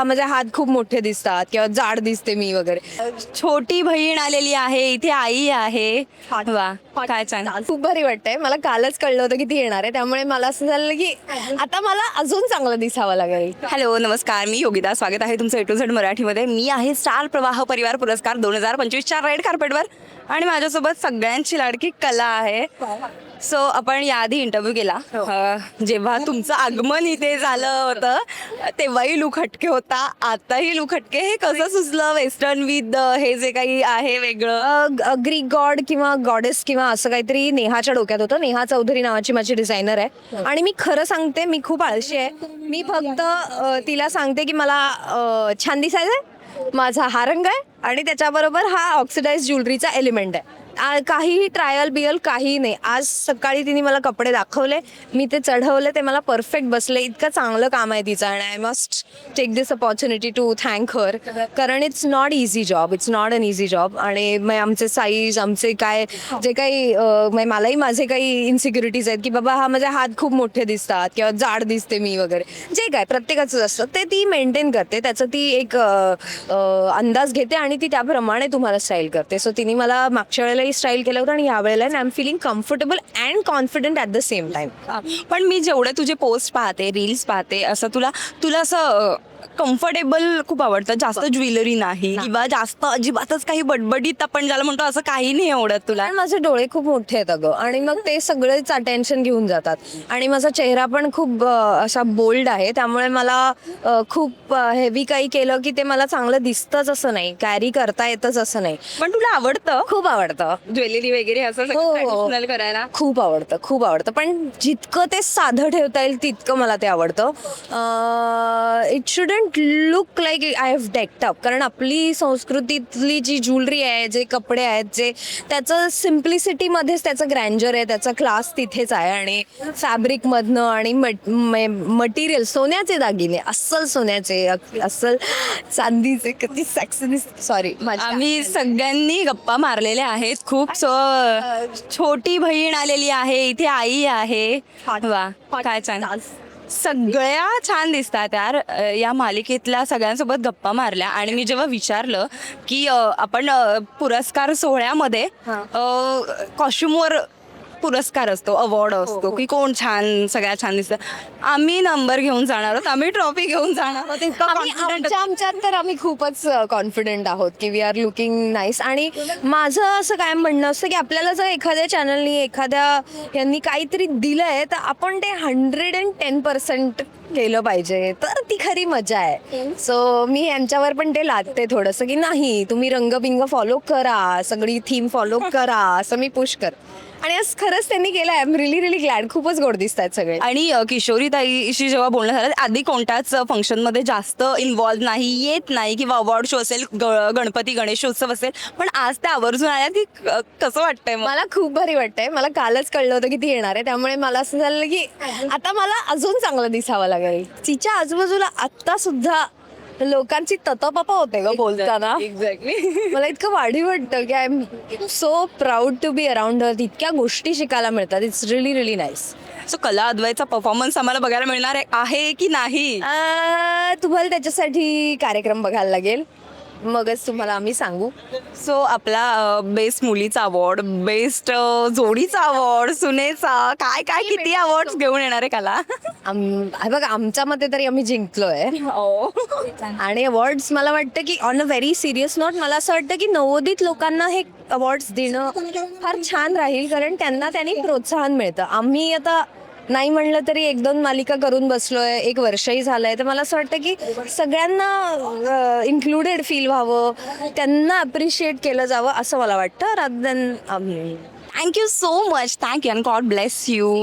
हा माझे हात खूप मोठे दिसतात किंवा जाड दिसते मी वगैरे. छोटी बहीण आलेली आहे इथे आई आहे. वा काय छान. खूप भारी वाटतंय. मला कालच कळलं होतं की ती येणार आहे. त्यामुळे मला असं झालं की आता मला अजून चांगलं दिसावं लागेल. हॅलो नमस्कार. मी योगिता. स्वागत आहे तुमचं ए टू झेड मराठीमध्ये. मी आहे स्टार प्रवाह परिवार पुरस्कार दोन हजार पंचवीसच्या रेड कार्पेटवर आणि माझ्यासोबत सगळ्यांची लाडकी कला आहे. सो आपण याआधी इंटरव्ह्यू केला. अं, जेव्हा तुमचं आगमन इथे झालं होतं तेव्हाही लुक हटके होता आताही लुक हटके. हे कसं सुचलं वेस्टर्न विथ हे जे काही आहे वेगळं? ग्रीक गॉड किंवा गॉडेस किंवा असं काहीतरी नेहाच्या डोक्यात होतं. नेहा चौधरी नावाची माझी डिझायनर आहे. आणि मी खरं सांगते मी खूप आळशी आहे. मी फक्त अ, तिला सांगते की मला अ, छान दिसायचंय माझा हा रंग आहे आणि त्याच्याबरोबर हा ऑक्सिडाइज ज्वेलरीचा एलिमेंट आहे. आ- काहीही ट्रायल बियल काही नाही. आज सकाळी तिने मला कपडे दाखवले मी ते चढवले ते मला परफेक्ट बसले. इतकं चांगलं काम आहे तिचं आणि I must take this opportunity to thank her कारण it's not easy job it's not an easy job आणि मग आमचे साईज आमचे काय जे काही अं, म्हणजे मलाही माझे काही इन्सिक्युरिटीज आहेत की बाबा हा माझे हात खूप मोठे दिसतात किंवा जाड दिसते मी वगैरे. जे काय प्रत्येकाचं असतं. ते ती मेंटेन करते. त्याचं ती एक अं, अं, अंदाज घेते आणि ती त्याप्रमाणे तुम्हाला स्टाईल करते. सो तिने मला मागच्या वेळेलाही स्टाईल केलं होतं आणि यावेळेला I am feeling comfortable and confident at the same time पण मी जेवढे तुझे पोस्ट पाहते रील्स पाहते असं तुला तुला असं कम्फर्टेबल खूप आवडतं. जास्त ज्वेलरी नाही किंवा जास्त अजिबातच काही बडबडीत आपण ज्याला म्हणतो असं काही नाही आवडत तुला. कारण माझे डोळे खूप मोठे आहेत अगं. आणि मग ते सगळेच अटेन्शन घेऊन जातात. आणि माझा चेहरा पण खूप अ, असा बोल्ड आहे. त्यामुळे मला अ, खूप हेवी काही केलं की ते मला चांगलं दिसतंच असं नाही. कॅरी करता येतच असं नाही. पण तुला आवडतं? खूप आवडतं. ज्वेलरी वगैरे असं हो, हो. करायला? खूप आवडतं खूप आवडतं. पण जितकं ते साधं ठेवता येईल तितकं मला ते आवडतं. It shouldn't look like I have decked up कारण आपली संस्कृतीतली जी ज्वेलरी आहे जे कपडे आहेत जे त्याचं सिम्प्लिसिटीमध्येच त्याचं ग्रँजर आहे त्याचा क्लास तिथेच आहे आणि फॅब्रिकमधनं आणि मटेरियल सोन्याचे दागिने अस्सल सोन्याचे अस्सल चांदीचे किती सॅक्सी सॉरी आम्ही सगळ्यांनी गप्पा मारलेल्या आहेत. खूप सो छोटी बहीण आलेली आहे इथे आई आहे. वा काय छान. सगळ्या छान दिसतात यार. या मालिकेतल्या सगळ्यांसोबत गप्पा मारल्या आणि मी जेव्हा विचारलं की अ, आपण अ, पुरस्कार सोहळ्यामध्ये कॉस्ट्युमवर पुरस्कार असतो अवॉर्ड असतो की कोण छान सगळ्यात छान दिसतं. आम्ही नंबर घेऊन जाणार आहोत आम्ही ट्रॉफी घेऊन जाणार आहोत. इतकं आम्ही confident आमच्या आमच्यात तर आम्ही खूपच कॉन्फिडंट आहोत की वी आर लुकिंग नाईस आणि माझं असं काय म्हणणं असतं की आपल्याला जर एखाद्या चॅनलनी एखाद्या यांनी काहीतरी दिलंय तर आपण ते हंड्रेड अँड टेन पर्सेंट केलं पाहिजे. तर ती खरी मजा आहे. सो मी यांच्यावर पण ते लादते थोडंसं की नाही तुम्ही रंगबिंग फॉलो करा सगळी थीम फॉलो करा असं मी पुश कर. आणि आज खरंच त्यांनी केलं I am really really glad खूपच गोड दिसत आहेत सगळे. आणि किशोरी ताईशी जेव्हा बोलणं झालं आधी कोणत्याच फंक्शनमध्ये जास्त इन्व्हॉल्व नाही येत नाही किंवा अवॉर्ड शो असेल ग- गणपती गणेशोत्सव असेल पण आज त्या आवर्जून आल्या की क- कसं वाटतंय मग? मला खूप भारी वाटतंय. मला कालच कळलं होतं की ती येणार आहे. त्यामुळे मला असं झालं की आता मला अजून चांगलं दिसावं लागेल. तिच्या आजूबाजूला आता सुद्धा लोकांची ततपपा होते ग बोलताना. एक्झॅक्टली मला इतकं वाढी वाटतं की I am so proud to be around her इतक्या गोष्टी शिकायला मिळतात. It's really really nice so Kala अद्वैचा performance आम्हाला बघायला मिळणार आहे की नाही? तुम्हाला त्याच्यासाठी कार्यक्रम बघायला लागेल. मगच तुम्हाला आम्ही सांगू. सो आपला बेस्ट मुलीचा अवॉर्ड बेस्ट जोडीचा अवॉर्ड सुनेचा काय काय किती अवॉर्ड घेऊन येणार आहे कला? हे बघा आमच्या मते तरी आम्ही जिंकलोय. आणि अवॉर्ड्स मला वाटतं की on a very serious note मला असं वाटतं की नवोदित लोकांना हे अवॉर्ड्स देणं फार छान राहील कारण त्यांना त्यांनी प्रोत्साहन मिळतं. आम्ही आता नाही म्हणलं तरी एक दोन मालिका करून बसलोय एक वर्षही झालंय. तर मला असं वाटतं की सगळ्यांना इन्क्लुडेड फील व्हावं त्यांना अप्रिशिएट केलं जावं असं मला वाटतं रादर दॅन आम्ही. Thank you so much thank you and God bless you